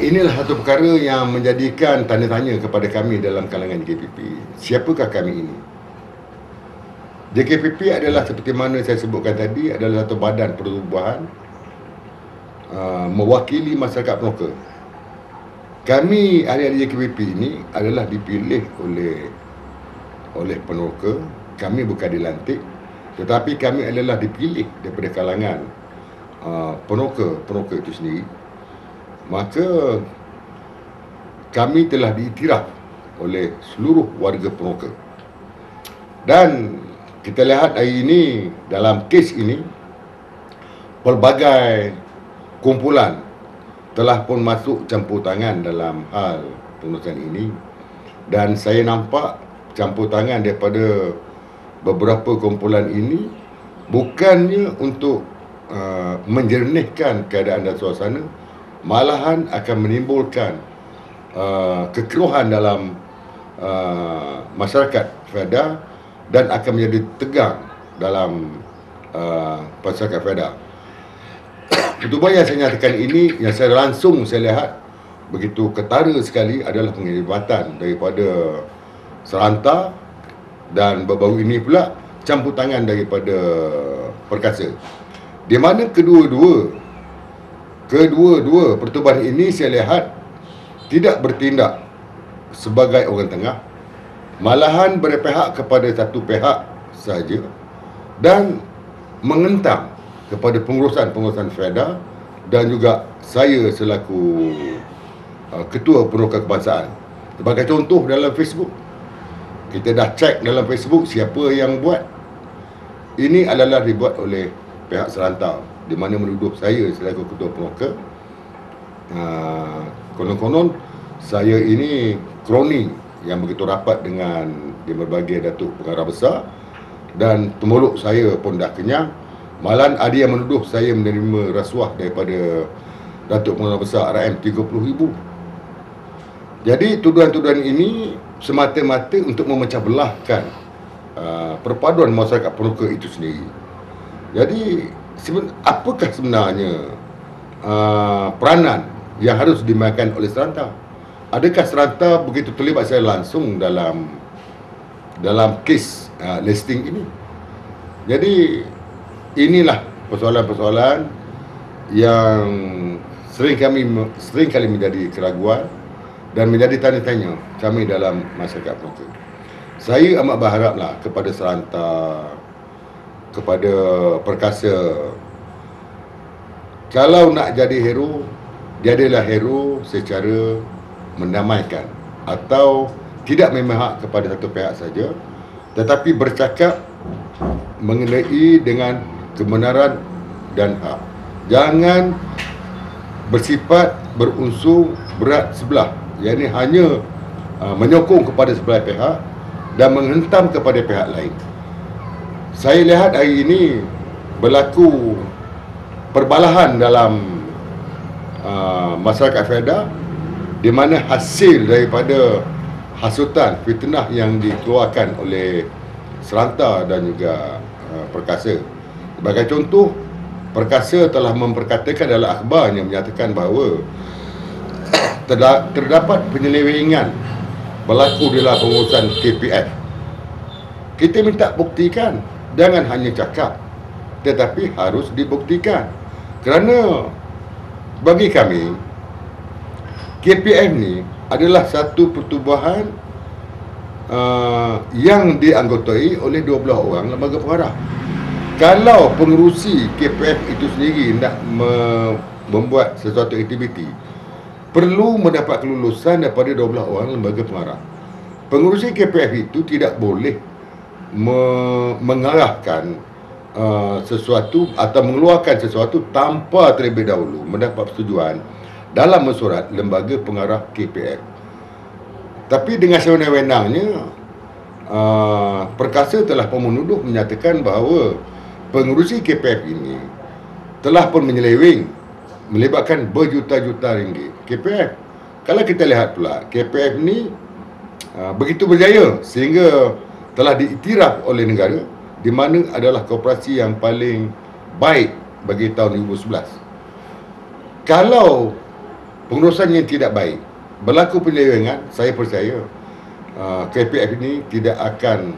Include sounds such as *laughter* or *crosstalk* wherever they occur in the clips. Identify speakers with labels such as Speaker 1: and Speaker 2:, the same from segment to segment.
Speaker 1: inilah satu perkara yang menjadikan tanda tanya kepada kami dalam kalangan JKPP. Siapakah kami ini? JKPP adalah seperti mana saya sebutkan tadi adalah satu badan pertubuhan uh, mewakili masyarakat penuka. Kami ahli-ahli JKPP ini adalah dipilih oleh oleh penuka. Kami bukan dilantik tetapi kami adalah dipilih daripada kalangan uh, penuka penuka itu sendiri maka kami telah diiktiraf oleh seluruh warga Peroka. Dan kita lihat hari ini dalam kes ini pelbagai kumpulan telah pun masuk campur tangan dalam hal pengurusan ini dan saya nampak campur tangan daripada beberapa kumpulan ini bukannya untuk uh, menjernihkan keadaan dan suasana malahan akan menimbulkan uh, kekeruhan dalam uh, masyarakat Feda dan akan menjadi tegang dalam uh, masyarakat Feda. Pertubuhan *coughs* yang saya nyatakan ini, yang saya langsung saya lihat begitu ketara sekali adalah penglibatan daripada Seranta dan baru-baru ini pula campur tangan daripada Perkasa. Di mana kedua-dua Kedua-dua pertubuhan ini saya lihat tidak bertindak sebagai orang tengah malahan berpihak kepada satu pihak saja dan mengentam kepada pengurusan-pengurusan FEDA dan juga saya selaku uh, ketua penuka kebangsaan. Sebagai contoh dalam Facebook, kita dah cek dalam Facebook siapa yang buat. Ini adalah dibuat oleh pihak serantau di mana menuduh saya selaku ketua pemuka uh, konon-konon saya ini kroni yang begitu rapat dengan di berbagai datuk pengarah besar dan temuluk saya pun dah kenyang. Malah ada yang menuduh saya menerima rasuah daripada datuk pengarah besar RM 30,000 jadi tuduhan-tuduhan ini semata-mata untuk memecah belahkan uh, perpaduan masyarakat penuka itu sendiri. Jadi seben, apakah sebenarnya uh, peranan yang harus dimainkan oleh seranta? Adakah seranta begitu terlibat saya langsung dalam dalam kes uh, listing ini? Jadi inilah persoalan-persoalan yang sering kami sering kali menjadi keraguan dan menjadi tanya-tanya kami dalam masyarakat Melaka. Saya amat berharaplah kepada seranta kepada perkasa. Kalau nak jadi hero jadilah hero secara mendamaikan atau tidak memihak kepada satu pihak saja tetapi bercakap mengenai dengan kebenaran dan hak. Jangan bersifat berunsur berat sebelah yang ini hanya uh, menyokong kepada sebelah pihak dan menghentam kepada pihak lain saya lihat hari ini berlaku perbalahan dalam uh, masyarakat Feda di mana hasil daripada hasutan fitnah yang dikeluarkan oleh Seranta dan juga uh, Perkasa. Sebagai contoh, Perkasa telah memperkatakan dalam akhbar yang menyatakan bahawa terdapat penyelewengan berlaku dalam pengurusan KPF. Kita minta buktikan jangan hanya cakap tetapi harus dibuktikan. Kerana bagi kami KPM ni adalah satu pertubuhan uh, yang dianggotai oleh 12 orang lembaga pengarah kalau pengerusi KPF itu sendiri nak me- membuat sesuatu aktiviti perlu mendapat kelulusan daripada 12 orang lembaga pengarah pengerusi KPF itu tidak boleh me- mengarahkan uh, sesuatu atau mengeluarkan sesuatu tanpa terlebih dahulu mendapat persetujuan dalam mesyuarat lembaga pengarah KPF. Tapi dengan sewenang-wenangnya uh, perkasa telah pun menuduh menyatakan bahawa pengurusi KPF ini telah pun menyeleweng melibatkan berjuta-juta ringgit KPF. Kalau kita lihat pula KPF ni uh, begitu berjaya sehingga telah diiktiraf oleh negara di mana adalah koperasi yang paling baik bagi tahun 2011. Kalau pengurusan yang tidak baik. Berlaku penyelewengan, saya percaya uh, KPF ini tidak akan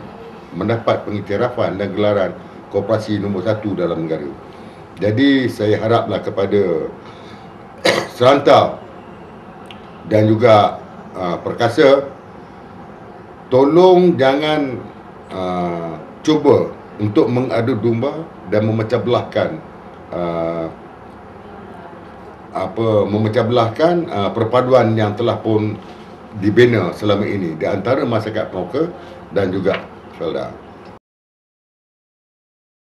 Speaker 1: mendapat pengiktirafan dan gelaran koperasi nombor satu dalam negara. Jadi saya haraplah kepada *coughs* serantau dan juga uh, perkasa tolong jangan uh, cuba untuk mengadu domba dan memecah belahkan uh, apa memecah belahkan uh, perpaduan yang telah pun dibina selama ini di antara masyarakat Melaka dan juga Felda.